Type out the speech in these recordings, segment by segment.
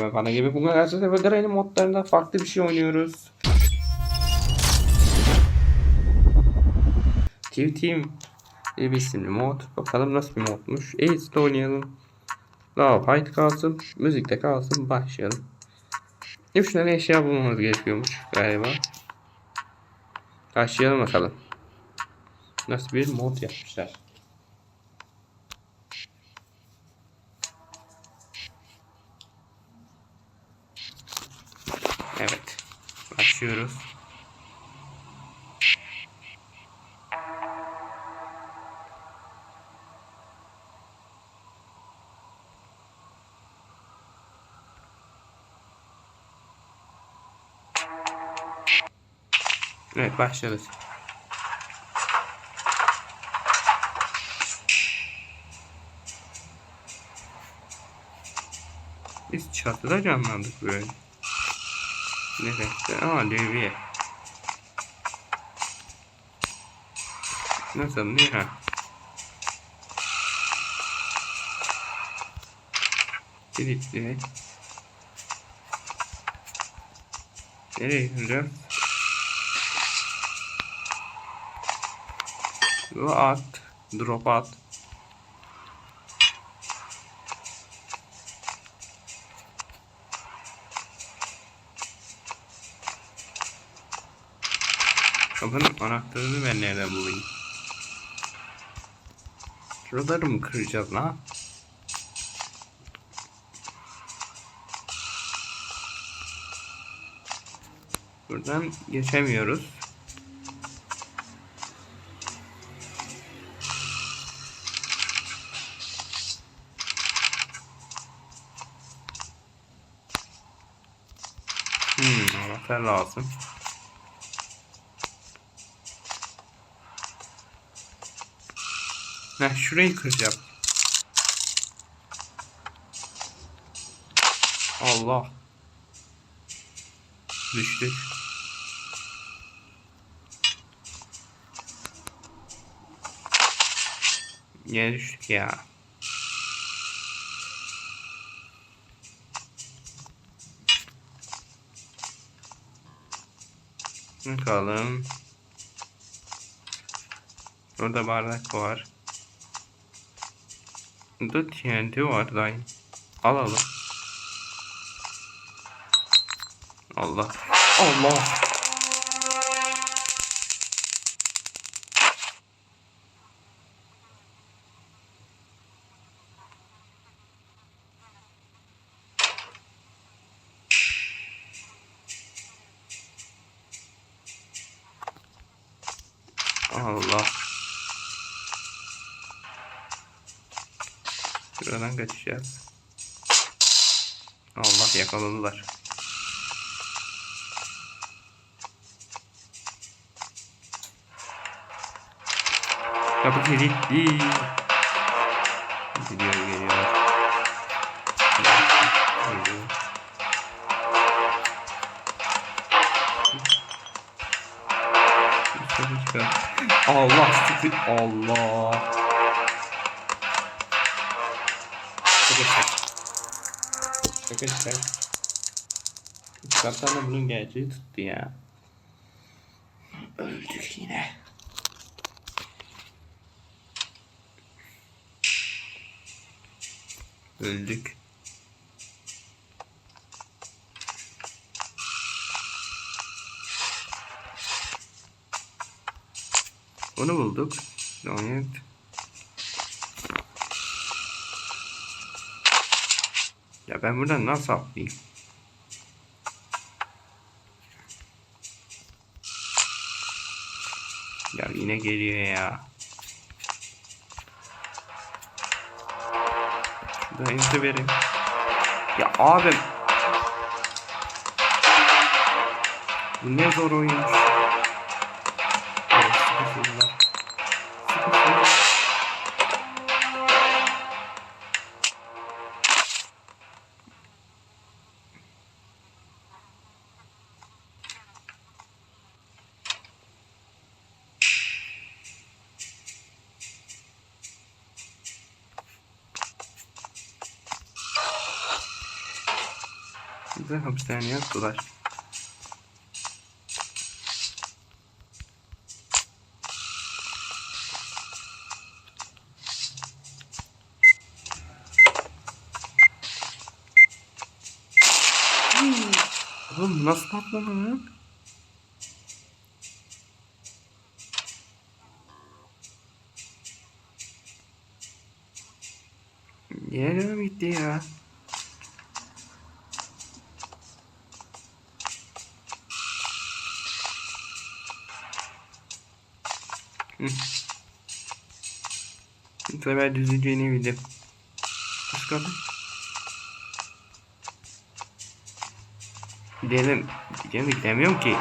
Ben bana gibi bugün Ersin ve Granny modlarında farklı bir şey oynuyoruz. Team Team diye bir isimli mod. Bakalım nasıl bir modmuş. Ace'de oynayalım. Lava Fight kalsın. Müzikte kalsın. Başlayalım. 3 tane eşya bulmamız gerekiyormuş galiba. Başlayalım bakalım. Nasıl bir mod yapmışlar. Evet. Başlıyoruz. Evet başladık. Biz çatıda canlandık böyle. Neresi? Aa levye. Nasıl ne ha? Kilitli. Nereye gideceğim? Bu at. Drop at. Kapının anahtarını ben nereden bulayım? Şuraları mı kıracağız lan? Buradan geçemiyoruz. Hmm, anahtar lazım. Heh, şurayı kıracağım. Allah. Düştük. Yine düştük ya. Bakalım. Burada bardak var. Burada TNT var dayı. Alalım. Allah. Allah. Allah. Şuradan kaçacağız. Allah yakaladılar. Kapı kilitli. Gidiyor geliyor. Çıkar. Allah. Allah. Şaka şaka. Kaptan da bunun gerçeği tuttu ya. Öldük yine. Öldük. Onu bulduk. Evet. Ya ben buradan nasıl atlayayım? Ya yine geliyor ya. Şurada enter verin. Ya abim. Bu ne zor oyunmuş. Bize hapishaneye attılar. Oğlum nasıl patlama lan? Yere mi gitti ya? Bu sefer düzeceğini bildim. Nasıl kaldı? Gidelim. Gidemiyorum ki.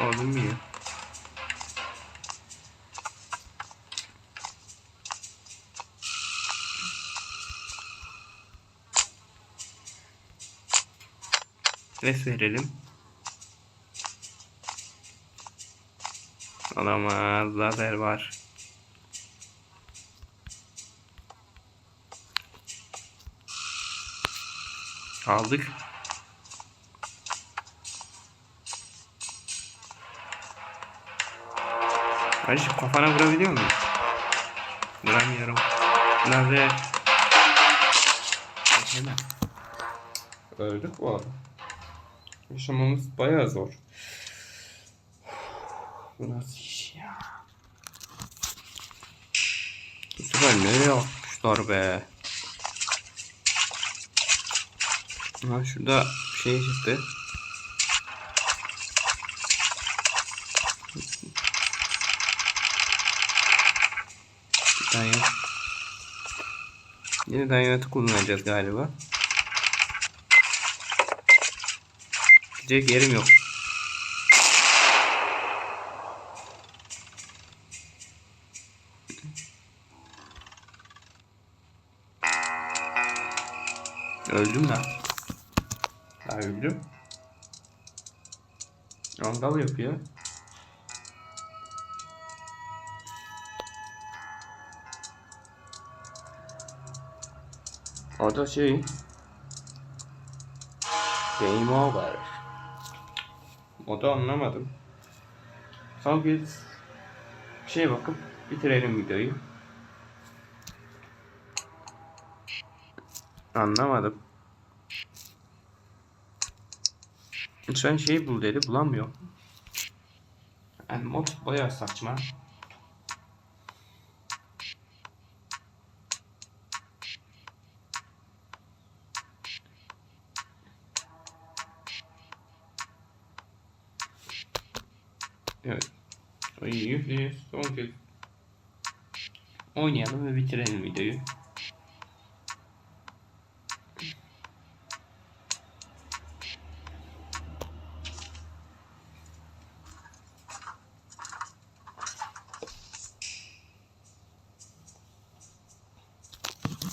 Olmuyor. Res verelim. Olamaz. Lazer var. Aldık. Kardeşim kafana vurabiliyor muyum? Vuramıyorum. Lazer. Hemen. Öldük bu arada. Yaşamamız bayağı zor. Bu nasıl iş ya? Bu sefer nereye atmışlar be? Ha şurada bir şey çıktı. Bir tane Yine dayanatı kullanacağız galiba. Gidecek yerim yok. Öldüm lan. Ha öldüm. Angal yapıyor. Orada şey Game over. O da anlamadım. Son bir şey bakıp bitirelim videoyu. Anlamadım. Lütfen şey bul dedi bulamıyor. Yani mod bayağı saçma. Kez oynayalım ve bitirelim videoyu.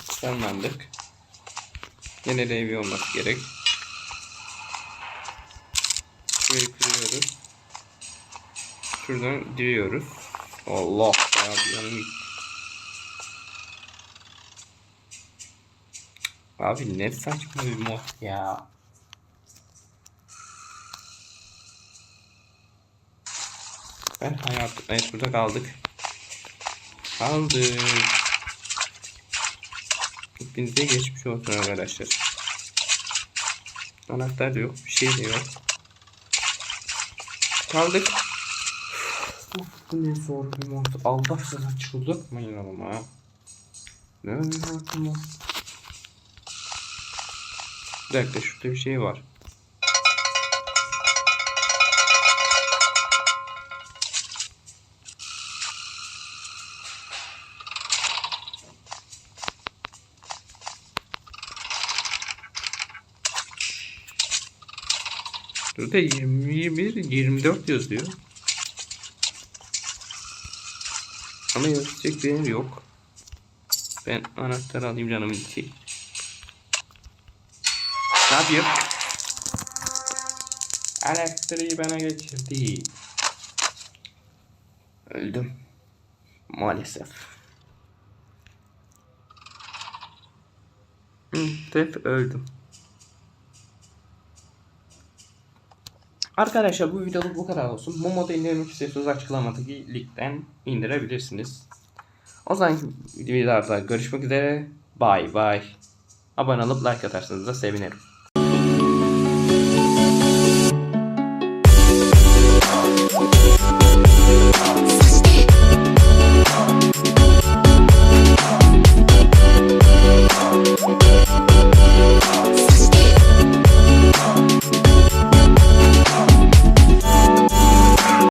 Sonlandık. Yine de olması gerek. Şurayı kırıyoruz. Şuradan giriyoruz. Allah ya yanım. Abi ne saçma bir mod ya. Ben hayatım... Evet burada kaldık. Kaldık. Hepinize geçmiş olsun arkadaşlar. Anahtar yok. Bir şey de yok. Kaldık. Bu ne zor bir mod. Allah sana çıldırtmayın ama. Ne zor bir mod. Bir dakika şurada bir şey var. Burada 21, 24 yazıyor. Ama yazacak bir yer yok. Ben anahtarı alayım canımın içi. Ne yapıyor? Elektriği bana geçirdi. Öldüm. Maalesef. Hı, öldüm. Arkadaşlar bu videoluk bu kadar olsun. Bu Momo'da indirmek istiyorsanız açıklamadaki linkten indirebilirsiniz. O zaman videolarda görüşmek üzere. Bay bay. Abone olup like atarsanız da sevinirim.